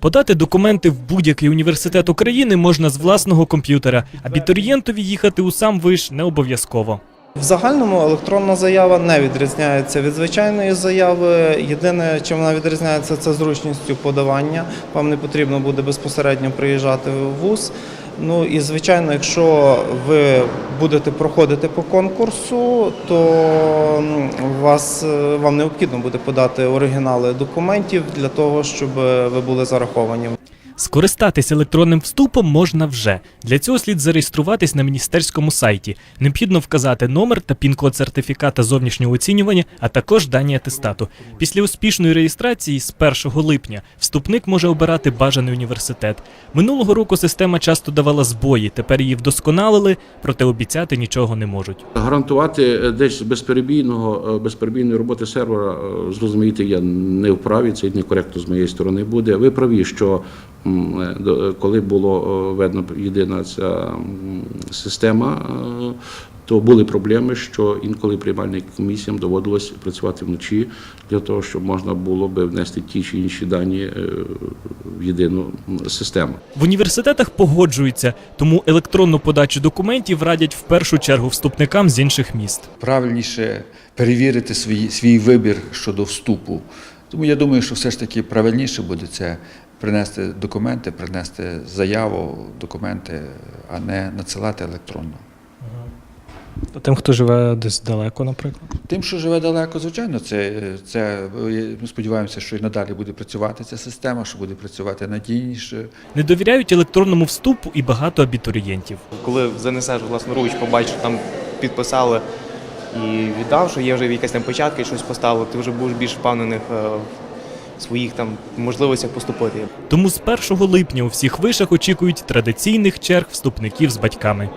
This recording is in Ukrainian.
Подати документи в будь-який університет України можна з власного комп'ютера. Абітурієнтові їхати у сам виш не обов'язково. В загальному електронна заява не відрізняється від звичайної заяви. Єдине, чим вона відрізняється, це зручністю подавання. Вам не потрібно буде безпосередньо приїжджати в ВУЗ. Ну і звичайно, якщо ви будете проходити по конкурсу, то вас е, вам необхідно буде подати оригінали документів для того, щоб ви були зараховані. Скористатись електронним вступом можна вже. Для цього слід зареєструватись на міністерському сайті. Необхідно вказати номер та пін-код сертифіката зовнішнього оцінювання, а також дані атестату. Після успішної реєстрації з 1 липня вступник може обирати бажаний університет. Минулого року система часто давала збої, тепер її вдосконалили, проте обіцяти нічого не можуть. Гарантувати е, десь безперебійного е, безперебійної роботи сервера, е, зрозумієте, я не вправі, це некоректно з моєї сторони буде. Ви праві, що коли було е, єдина ця система, е, то були проблеми, що інколи приймальним комісіям доводилось працювати вночі для того, щоб можна було би внести ті чи інші дані е, в єдину систему. В університетах погоджуються, тому електронну подачу документів радять в першу чергу вступникам з інших міст. правильніше перевірити свій, свій вибір щодо вступу. Тому я думаю, що все ж таки правильніше буде це принести документи, принести заяву, документи, а не надсилати електронно. А Тим, хто живе десь далеко, наприклад. Тим, що живе далеко, звичайно, це, це ми сподіваємося, що і надалі буде працювати ця система, що буде працювати надійніше. Не довіряють електронному вступу і багато абітурієнтів. коли занесеш власноруч, побачиш, там підписали і віддав, що є вже якась там початка і щось поставило. ти вже будеш більш впевнених е, в своїх там можливостях поступити. Тому з 1 липня у всіх вишах очікують традиційних черг вступників з батьками.